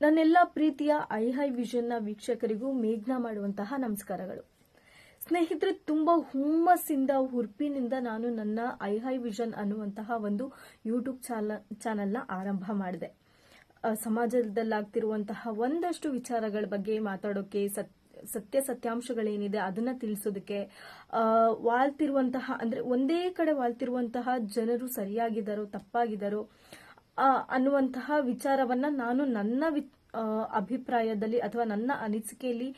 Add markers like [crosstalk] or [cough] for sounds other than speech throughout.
ನನ್ನೆಲ್ಲ ಪ್ರೀತಿಯ, I high ವಿಷನ್ನ ವೀಕ್ಷಕರಿಗೂ ಮೇಘ್ನ ಮಾಡುವಂತಹ ನಮಸ್ಕಾರಗಳು. ಸ್ನೇಹಿತರೆ, ತುಂಬಾ ಹುಮ್ಮಸ್ಸಿಂದ, ಹುರ್ಪಿನಿಂದ ನಾನು ನನ್ನ ಐ ಹೈ ವಿಷನ್ ಅನ್ನುವಂತಹ ಒಂದು ಯೂಟ್ಯೂಬ್ ಚಾನಲ್ನ ಆರಂಭ ಮಾಡಿದೆ. ಸಮಾಜದಲ್ಲಾಗ್ತಿರುವಂತಹ ಒಂದಷ್ಟು ವಿಚಾರಗಳ ಬಗ್ಗೆ ಮಾತಾಡೋಕೆ ಸತ್, ಸತ್ಯ ಸತ್ಯಾಂಶಗಳೇನಿದೆ ಅದನ್ನ ತಿಳಿಸೋದಕ್ಕೆ ವಾಳ್ತಿರುವಂತಹ ಅಂದ್ರೆ ಒಂದೇ ಕಡೆ ವಾಳ್ತಿರುವಂತಹ ಜನರು ಸರಿಯಾಗಿದ್ದಾರೋ ತಪ್ಪಾಗಿದ್ದಾರೋ ಅನ್ನುವಂತಹ ವಿಚಾರವನ್ನ ನಾನು ನನ್ನ ಅಭಿಪ್ರಾಯದಲ್ಲಿ ಅಥವಾ ನನ್ನ ಅನಿಸಿಕೆಯಲ್ಲಿ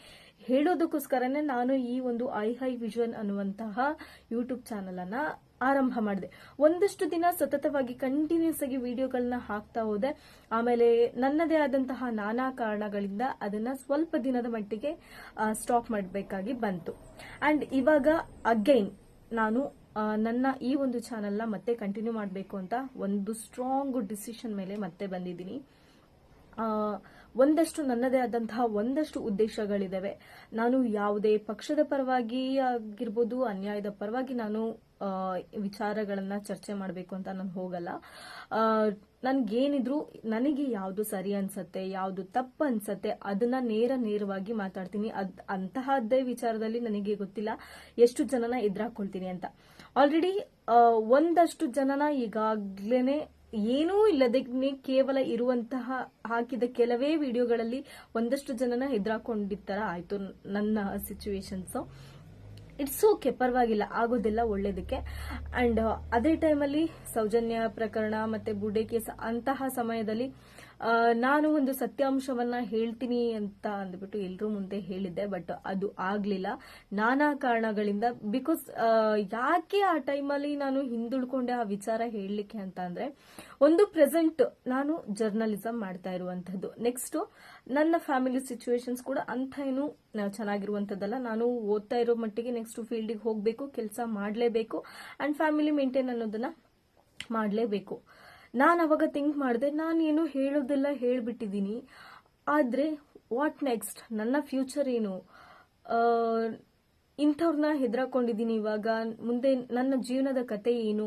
ಹೇಳೋದಕ್ಕೋಸ್ಕರನೇ ನಾನು ಈ ಒಂದು ಐ ಹೈ ವಿಷನ್ ಅನ್ನುವಂತಹ ಯೂಟ್ಯೂಬ್ ಚಾನಲ್ ಅನ್ನ ಆರಂಭ ಮಾಡಿದೆ. ಒಂದಷ್ಟು ದಿನ ಸತತವಾಗಿ ಕಂಟಿನ್ಯೂಸ್ ಆಗಿ ವಿಡಿಯೋಗಳನ್ನ ಹಾಕ್ತಾ ಹೋದೆ. ಆಮೇಲೆ ನನ್ನದೇ ಆದಂತಹ ನಾನಾ ಕಾರಣಗಳಿಂದ ಅದನ್ನ ಸ್ವಲ್ಪ ದಿನದ ಮಟ್ಟಿಗೆ ಸ್ಟಾಪ್ ಮಾಡಬೇಕಾಗಿ ಬಂತು. ಅಂಡ್ ಇವಾಗ ಅಗೈನ್ ನಾನು ನನ್ನ ಈ ಒಂದು ಚಾನೆಲ್ನ ಮತ್ತೆ ಕಂಟಿನ್ಯೂ ಮಾಡಬೇಕು ಅಂತ ಒಂದು ಸ್ಟ್ರಾಂಗ್ ಡಿಸಿಷನ್ ಮೇಲೆ ಮತ್ತೆ ಬಂದಿದ್ದೀನಿ. ಒಂದಷ್ಟು ನನ್ನದೇ ಆದಂತಹ ಒಂದಷ್ಟು ಉದ್ದೇಶಗಳಿದ್ದಾವೆ ನಾನು ಯಾವುದೇ ಪಕ್ಷದ ಪರವಾಗಿ ಆಗಿರ್ಬೋದು, ಅನ್ಯಾಯದ ಪರವಾಗಿ ನಾನು ವಿಚಾರಗಳನ್ನ ಚರ್ಚೆ ಮಾಡಬೇಕು ಅಂತ ನಾನು ಹೋಗಲ್ಲ. ನನ್ಗೇನಿದ್ರು ನನಗೆ ಯಾವುದು ಸರಿ ಅನ್ಸತ್ತೆ, ಯಾವುದು ತಪ್ಪು ಅನ್ಸತ್ತೆ, ಅದನ್ನ ನೇರ ನೇರವಾಗಿ ಮಾತಾಡ್ತೀನಿ. ಅದ್, ಅಂತಹದ್ದೇ ವಿಚಾರದಲ್ಲಿ ನನಗೆ ಗೊತ್ತಿಲ್ಲ ಎಷ್ಟು ಜನನ ಎದುರಾಕೊಳ್ತೀನಿ ಅಂತ. ಆಲ್ರೆಡಿ ಒಂದಷ್ಟು ಜನನ ಈಗಾಗ್ಲೇನೆ ಏನೂ ಇಲ್ಲದಕ್ಕೆ ಕೇವಲ ಇರುವಂತಹ, ಹಾಕಿದ ಕೆಲವೇ ವಿಡಿಯೋಗಳಲ್ಲಿ ಒಂದಷ್ಟು ಜನನ ಹೆದ್ರಾಕೊಂಡಿತ್ತರ ಆಯ್ತು ನನ್ನ ಸಿಚುವೇಶನ್ಸ್ ಇಟ್ಸ್ ಓಕೆ ಪರವಾಗಿಲ್ಲ, ಆಗೋದಿಲ್ಲ ಒಳ್ಳೇದಕ್ಕೆ. ಅಂಡ್ ಅದೇ ಟೈಮಲ್ಲಿ ಸೌಜನ್ಯ ಪ್ರಕರಣ ಮತ್ತೆ ಬುಡೆ ಕೇಸ್ ಅಂತಹ ಸಮಯದಲ್ಲಿ ನಾನು ಒಂದು ಸತ್ಯಾಂಶವನ್ನ ಹೇಳ್ತೀನಿ ಅಂತ ಅಂದ್ಬಿಟ್ಟು ಎಲ್ರೂ ಮುಂದೆ ಹೇಳಿದ್ದೆ, ಬಟ್ ಅದು ಆಗ್ಲಿಲ್ಲ. ನಾನಾ ಕಾರಣಗಳಿಂದ ಬಿಕಾಸ್ ಯಾಕೆ ಆ ಟೈಮಲ್ಲಿ ನಾನು ಹಿಂದುಳ್ಕೊಂಡೆ ಆ ವಿಚಾರ ಹೇಳಲಿಕ್ಕೆ ಅಂತ ಅಂದ್ರೆ, ಒಂದು ಪ್ರೆಸೆಂಟ್ ನಾನು ಜರ್ನಲಿಸಂ ಮಾಡ್ತಾ ಇರುವಂತದ್ದು. ನೆಕ್ಸ್ಟ್ ನನ್ನ ಫ್ಯಾಮಿಲಿ ಸಿಚುವೇಶನ್ಸ್ ಕೂಡ ಅಂತ ಏನು ಚೆನ್ನಾಗಿರುವಂತದ್ದಲ್ಲ. ನಾನು ಓದ್ತಾ ಇರೋ ಮಟ್ಟಿಗೆ ನೆಕ್ಸ್ಟ್ ಫೀಲ್ಡಿಗೆ ಹೋಗಬೇಕು, ಕೆಲಸ ಮಾಡಲೇಬೇಕು ಅಂಡ್ ಫ್ಯಾಮಿಲಿ ಮೇಂಟೈನ್ ಅನ್ನೋದನ್ನ ಮಾಡಲೇಬೇಕು. ನಾನು ಅವಾಗ ಥಿಂಕ್ ಮಾಡಿದೆ, ನಾನು ಏನು ಹೇಳೋದೆಲ್ಲ ಹೇಳಿಬಿಟ್ಟಿದ್ದೀನಿ ಆದರೆ ವಾಟ್ ನೆಕ್ಸ್ಟ್ ನನ್ನ ಫ್ಯೂಚರ್ ಏನು? ಇಂಥವ್ರನ್ನ ಹೆದರಾಕೊಂಡಿದ್ದೀನಿ ಇವಾಗ. ಮುಂದೆ ನನ್ನ ಜೀವನದ ಕತೆ ಏನು?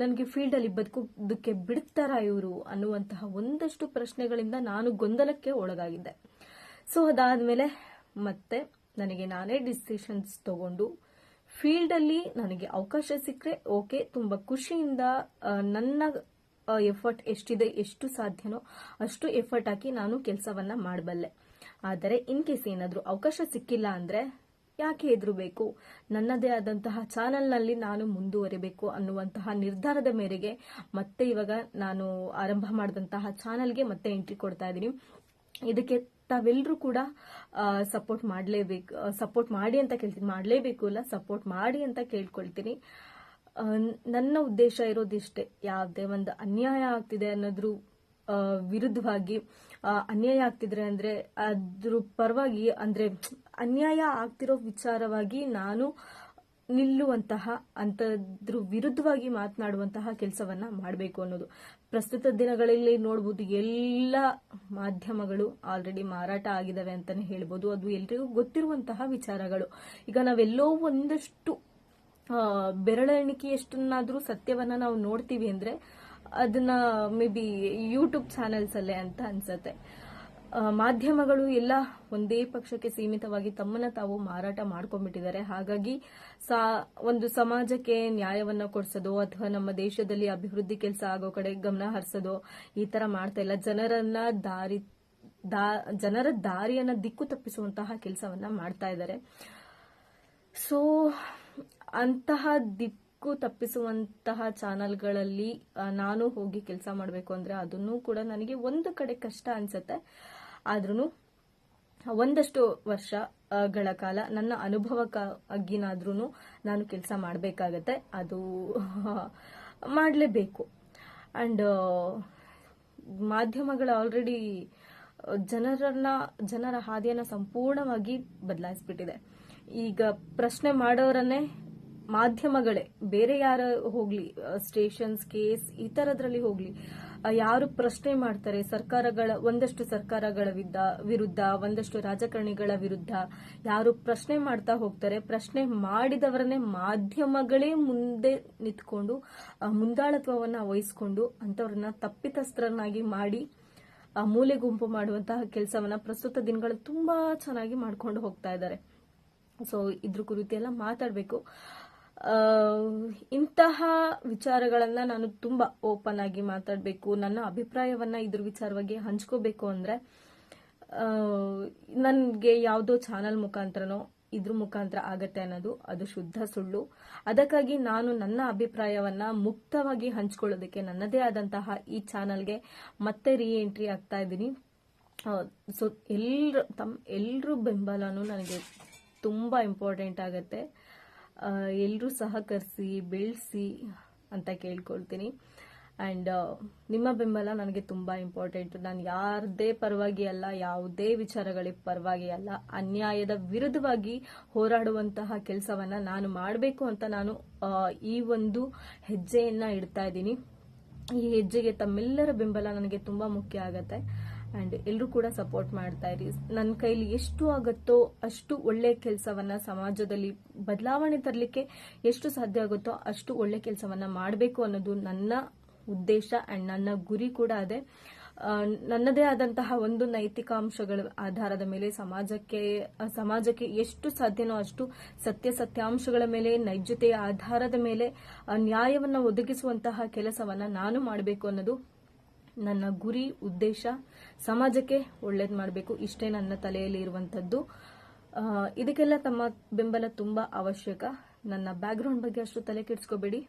ನನಗೆ ಫೀಲ್ಡಲ್ಲಿ ಬದುಕೋದಕ್ಕೆ ಬಿಡ್ತಾರಾ ಇವರು ಅನ್ನುವಂತಹ ಒಂದಷ್ಟು ಪ್ರಶ್ನೆಗಳಿಂದ ನಾನು ಗೊಂದಲಕ್ಕೆ ಒಳಗಾಗಿದ್ದೆ. ಸೊ ಅದಾದಮೇಲೆ ಮತ್ತೆ ನನಗೆ ನಾನೇ ಡಿಸಿಷನ್ಸ್ ತಗೊಂಡು ಫೀಲ್ಡಲ್ಲಿ ನನಗೆ ಅವಕಾಶ ಸಿಕ್ಕರೆ ಓಕೆ ತುಂಬ ಖುಷಿಯಿಂದ ನನ್ನ ಎಫರ್ಟ್ ಎಷ್ಟಿದೆ, ಎಷ್ಟು ಸಾಧ್ಯನೋ ಅಷ್ಟು ಎಫರ್ಟ್ ಹಾಕಿ ನಾನು ಕೆಲಸವನ್ನ ಮಾಡಬಲ್ಲೆ. ಆದರೆ ಇನ್ ಕೇಸ್ ಏನಾದರೂ ಅವಕಾಶ ಸಿಕ್ಕಿಲ್ಲ ಅಂದ್ರೆ ಯಾಕೆ ಹೆದರಬೇಕು? ನನ್ನದೇ ಆದಂತಹ ಚಾನೆಲ್ನಲ್ಲಿ ನಾನು ಮುಂದುವರಿಬೇಕು ಅನ್ನುವಂತಹ ನಿರ್ಧಾರದ ಮೇರೆಗೆ ಮತ್ತೆ ಇವಾಗ ನಾನು ಆರಂಭ ಮಾಡಿದಂತಹ ಚಾನಲ್ಗೆ ಮತ್ತೆ ಎಂಟ್ರಿ ಕೊಡ್ತಾ ಇದ್ದೀನಿ. ಇದಕ್ಕೆ ತಾವೆಲ್ಲರೂ ಕೂಡ ಸಪೋರ್ಟ್ ಮಾಡಲೇಬೇಕು ಸಪೋರ್ಟ್ ಮಾಡಿ ಅಂತ ಕೇಳ್ತೀನಿ ಮಾಡಲೇಬೇಕು ಇಲ್ಲ ಸಪೋರ್ಟ್ ಮಾಡಿ ಅಂತ ಕೇಳ್ಕೊಳ್ತೀನಿ. ನನ್ನ ಉದ್ದೇಶ ಇರೋದಿಷ್ಟೇ. ಯಾವುದೇ ಒಂದು ಅನ್ಯಾಯ ಆಗ್ತಿದೆ ಅನ್ನೋದ್ರ ವಿರುದ್ಧವಾಗಿ ಅನ್ಯಾಯ ಆಗ್ತಿದ್ರೆ ಅಂದ್ರೆ ಅದ್ರ ಪರವಾಗಿ, ಅಂದ್ರೆ ಅನ್ಯಾಯ ಆಗ್ತಿರೋ ವಿಚಾರವಾಗಿ ನಾನು ನಿಲ್ಲುವಂತಹ, ಅಂತದ್ರ ವಿರುದ್ಧವಾಗಿ ಮಾತನಾಡುವಂತಹ ಕೆಲಸವನ್ನ ಮಾಡಬೇಕು ಅನ್ನೋದು. ಪ್ರಸ್ತುತ ದಿನಗಳಲ್ಲಿ ನೋಡಬಹುದು ಎಲ್ಲ ಮಾಧ್ಯಮಗಳು ಆಲ್ರೆಡಿ ಮಾರಾಟ ಆಗಿದಾವೆ ಅಂತಾನೆ ಹೇಳ್ಬೋದು. ಅದು ಎಲ್ರಿಗೂ ಗೊತ್ತಿರುವಂತಹ ವಿಚಾರಗಳು. ಈಗ ನಾವೆಲ್ಲೋ ಒಂದಷ್ಟು ಬೆರಳೆಣಿಕೆಯಷ್ಟನ್ನಾದ್ರೂ ಸತ್ಯವನ್ನ ನಾವು ನೋಡ್ತೀವಿ ಅಂದ್ರೆ ಅದನ್ನ ಮೇ ಬಿ ಯೂಟ್ಯೂಬ್ ಚಾನೆಲ್ಸ್ ಅಲ್ಲೇ ಅಂತ ಅನ್ಸತ್ತೆ. ಮಾಧ್ಯಮಗಳು ಎಲ್ಲ ಒಂದೇ ಪಕ್ಷಕ್ಕೆ ಸೀಮಿತವಾಗಿ ತಮ್ಮನ್ನ ತಾವು ಮಾರಾಟ ಮಾಡ್ಕೊಂಡ್ಬಿಟ್ಟಿದ್ದಾರೆ. ಹಾಗಾಗಿ ಒಂದು ಸಮಾಜಕ್ಕೆ ನ್ಯಾಯವನ್ನ ಕೊಡಿಸೋದು ಅಥವಾ ನಮ್ಮ ದೇಶದಲ್ಲಿ ಅಭಿವೃದ್ಧಿ ಕೆಲಸ ಆಗೋ ಕಡೆ ಗಮನ ಹರಿಸೋದು ಈ ತರ ಮಾಡ್ತಾ ಇಲ್ಲ. ಜನರನ್ನ ದಾರಿ ಜನರ ದಾರಿಯನ್ನ ದಿಕ್ಕು ತಪ್ಪಿಸುವಂತಹ ಕೆಲಸವನ್ನ ಮಾಡ್ತಾ ಇದ್ದಾರೆ. ಸೊ ಅಂತಹ ದಿಕ್ಕು ತಪ್ಪಿಸುವಂತಹ ಚಾನಲ್ಗಳಲ್ಲಿ ನಾನು ಹೋಗಿ ಕೆಲಸ ಮಾಡಬೇಕು ಅಂದ್ರೆ ಅದನ್ನು ಕೂಡ ನನಗೆ ಒಂದು ಕಡೆ ಕಷ್ಟ ಅನ್ಸುತ್ತೆ. ಆದ್ರೂ ಒಂದಷ್ಟು ವರ್ಷಗಳ ಕಾಲ ನನ್ನ ಅನುಭವಕ್ಕಾಗಿನಾದ್ರೂ ನಾನು ಕೆಲಸ ಮಾಡಬೇಕಾಗತ್ತೆ. ಅದು [laughs] ಮಾಡಲೇಬೇಕು. ಅಂಡ್ ಮಾಧ್ಯಮಗಳು ಆಲ್ರೆಡಿ ಜನರನ್ನ, ಜನರ ಹಾದಿಯನ್ನು ಸಂಪೂರ್ಣವಾಗಿ ಬದಲಾಯಿಸ್ಬಿಟ್ಟಿದೆ. ಈಗ ಪ್ರಶ್ನೆ ಮಾಡೋರನ್ನೇ ಮಾಧ್ಯಮಗಳೇ, ಬೇರೆ ಯಾರ ಹೋಗ್ಲಿ ಸ್ಟೇಷನ್ಸ್ ಕೇಸ್ ಈ ತರದ್ರಲ್ಲಿ ಹೋಗ್ಲಿ ಯಾರು ಪ್ರಶ್ನೆ ಮಾಡ್ತಾರೆ, ಸರ್ಕಾರಗಳ, ಒಂದಷ್ಟು ಸರ್ಕಾರಗಳ ವಿರುದ್ಧ, ಒಂದಷ್ಟು ರಾಜಕಾರಣಿಗಳ ವಿರುದ್ಧ, ಯಾರು ಪ್ರಶ್ನೆ ಮಾಡ್ತಾ ಹೋಗ್ತಾರೆ, ಪ್ರಶ್ನೆ ಮಾಡಿದವರನ್ನೇ ಮಾಧ್ಯಮಗಳೇ ಮುಂದೆ ನಿಂತ್ಕೊಂಡು ಮುಂದಾಳತ್ವವನ್ನು ವಹಿಸ್ಕೊಂಡು ಅಂತವ್ರನ್ನ ತಪ್ಪಿತಸ್ಥರನ್ನಾಗಿ ಮಾಡಿ ಮೂಲೆ ಗುಂಪು ಮಾಡುವಂತಹ ಕೆಲಸವನ್ನ ಪ್ರಸ್ತುತ ದಿನಗಳು ತುಂಬಾ ಚೆನ್ನಾಗಿ ಮಾಡ್ಕೊಂಡು ಹೋಗ್ತಾ ಇದ್ದಾರೆ. ಸೊ ಇದ್ರ ಕುರಿತು ಎಲ್ಲ ಮಾತಾಡಬೇಕು. ಇಂತಹ ವಿಚಾರಗಳನ್ನ ನಾನು ತುಂಬಾ ಓಪನ್ ಆಗಿ ಮಾತಾಡಬೇಕು. ನನ್ನ ಅಭಿಪ್ರಾಯವನ್ನ ಇದ್ರ ವಿಚಾರವಾಗಿ ಹಂಚ್ಕೋಬೇಕು ಅಂದ್ರೆ ನನಗೆ ಯಾವುದೋ ಚಾನಲ್ ಮುಖಾಂತರನೋ ಇದ್ರ ಮುಖಾಂತರ ಆಗತ್ತೆ ಅನ್ನೋದು ಅದು ಶುದ್ಧ ಸುಳ್ಳು. ಅದಕ್ಕಾಗಿ ನಾನು ನನ್ನ ಅಭಿಪ್ರಾಯವನ್ನ ಮುಕ್ತವಾಗಿ ಹಂಚ್ಕೊಳ್ಳೋದಕ್ಕೆ ನನ್ನದೇ ಆದಂತಹ ಈ ಚಾನಲ್ಗೆ ಮತ್ತೆ ರೀ ಎಂಟ್ರಿ ಆಗ್ತಾ ಇದ್ದೀನಿ. ಸೊ ಎಲ್ರ ತಮ್ಮ ಎಲ್ರ ಬೆಂಬಲನೂ ನನಗೆ ತುಂಬ ಇಂಪಾರ್ಟೆಂಟ್ ಆಗುತ್ತೆ. ಎಲ್ಲರೂ ಸಹಕರಿಸಿ, ಬೆಳೆಸಿ ಅಂತ ಕೇಳ್ಕೊಳ್ತೀನಿ. ಆ್ಯಂಡ್ ನಿಮ್ಮ ಬೆಂಬಲ ನನಗೆ ತುಂಬ ಇಂಪಾರ್ಟೆಂಟ್ ನಾನು ಯಾರದೇ ಪರವಾಗಿ ಅಲ್ಲ, ಯಾವುದೇ ವಿಚಾರಗಳಿಗೆ ಪರವಾಗಿ ಅಲ್ಲ, ಅನ್ಯಾಯದ ವಿರುದ್ಧವಾಗಿ ಹೋರಾಡುವಂತಹ ಕೆಲಸವನ್ನು ನಾನು ಮಾಡಬೇಕು ಅಂತ ನಾನು ಈ ಒಂದು ಹೆಜ್ಜೆಯನ್ನು ಇಡ್ತಾ ಇದ್ದೀನಿ. ಈ ಹೆಜ್ಜೆಗೆ ತಮ್ಮೆಲ್ಲರ ಬೆಂಬಲ ನನಗೆ ತುಂಬ ಮುಖ್ಯ ಆಗತ್ತೆ. ಅಂಡ್ ಎಲ್ಲರೂ ಕೂಡ ಸಪೋರ್ಟ್ ಮಾಡ್ತಾ ಇರಿ. ನನ್ನ ಕೈಲಿ ಎಷ್ಟು ಆಗುತ್ತೋ ಅಷ್ಟು ಒಳ್ಳೆ ಕೆಲಸವನ್ನ ಸಮಾಜದಲ್ಲಿ ಬದಲಾವಣೆ ತರಲಿಕ್ಕೆ ಎಷ್ಟು ಸಾಧ್ಯ ಆಗುತ್ತೋ ಅಷ್ಟು ಒಳ್ಳೆ ಕೆಲಸವನ್ನ ಮಾಡಬೇಕು ಅನ್ನೋದು ನನ್ನ ಉದ್ದೇಶ ಆ್ಯಂಡ್ ನನ್ನ ಗುರಿ ಕೂಡ ಅದೇ. ನನ್ನದೇ ಆದಂತಹ ಒಂದು ನೈತಿಕಾಂಶಗಳ ಆಧಾರದ ಮೇಲೆ ಸಮಾಜಕ್ಕೆ ಸಮಾಜಕ್ಕೆ ಎಷ್ಟು ಸಾಧ್ಯನೋ ಅಷ್ಟು ಸತ್ಯ ಸತ್ಯಾಂಶಗಳ ಮೇಲೆ, ನೈಜತೆಯ ಆಧಾರದ ಮೇಲೆ ನ್ಯಾಯವನ್ನ ಒದಗಿಸುವಂತಹ ಕೆಲಸವನ್ನ ನಾನು ಮಾಡಬೇಕು ಅನ್ನೋದು ನನ್ನ ಗುರಿ, ಉದ್ದೇಶ ಸಮಾಜಕ್ಕೆ ಒಳ್ಳೇದು ಮಾಡಬೇಕು. ಇಷ್ಟೇ ನನ್ನ ತಲೆಯಲ್ಲಿ ಇರುವಂತದ್ದು. ಇದಕ್ಕೆಲ್ಲ ತಮ್ಮ ಬೆಂಬಲ ತುಂಬಾ ಅವಶ್ಯಕ. ನನ್ನ ಬ್ಯಾಕ್ಗ್ರೌಂಡ್ ಬಗ್ಗೆ ಅಷ್ಟು ತಲೆ ಕೆಡಿಸ್ಕೋಬೇಡಿ.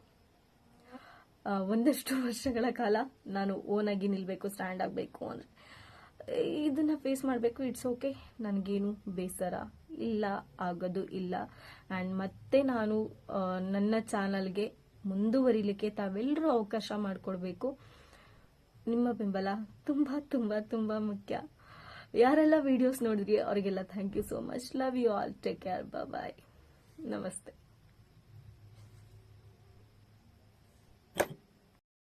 ಒಂದಷ್ಟು ವರ್ಷಗಳ ಕಾಲ ನಾನು ಓನ್ ಆಗಿ ನಿಲ್ಬೇಕು ಸ್ಟ್ಯಾಂಡ್ ಆಗಬೇಕು ಅಂದ್ರೆ. ಇದನ್ನ ಫೇಸ್ ಮಾಡಬೇಕು ಇಟ್ಸ್ ಓಕೆ ನನಗೇನು ಬೇಸರ ಇಲ್ಲ, ಆಗೋದು ಇಲ್ಲ. ಆ್ಯಂಡ್ ಮತ್ತೆ ನಾನು ನನ್ನ ಚಾನಲ್ಗೆ ಮುಂದುವರಿಲಿಕ್ಕೆ ತಾವೆಲ್ಲರೂ ಅವಕಾಶ ಮಾಡಿಕೊಡ್ಬೇಕು. ನಿಮ್ಮ ಬೆಂಬಲ ತುಂಬ ತುಂಬ ತುಂಬ ಮುಖ್ಯ. ಯಾರೆಲ್ಲ ವಿಡಿಯೋಸ್ ನೋಡಿದ್ರಿ, ಅವರಿಗೆಲ್ಲ thank you so much love you all take care bye ನಮಸ್ತೆ.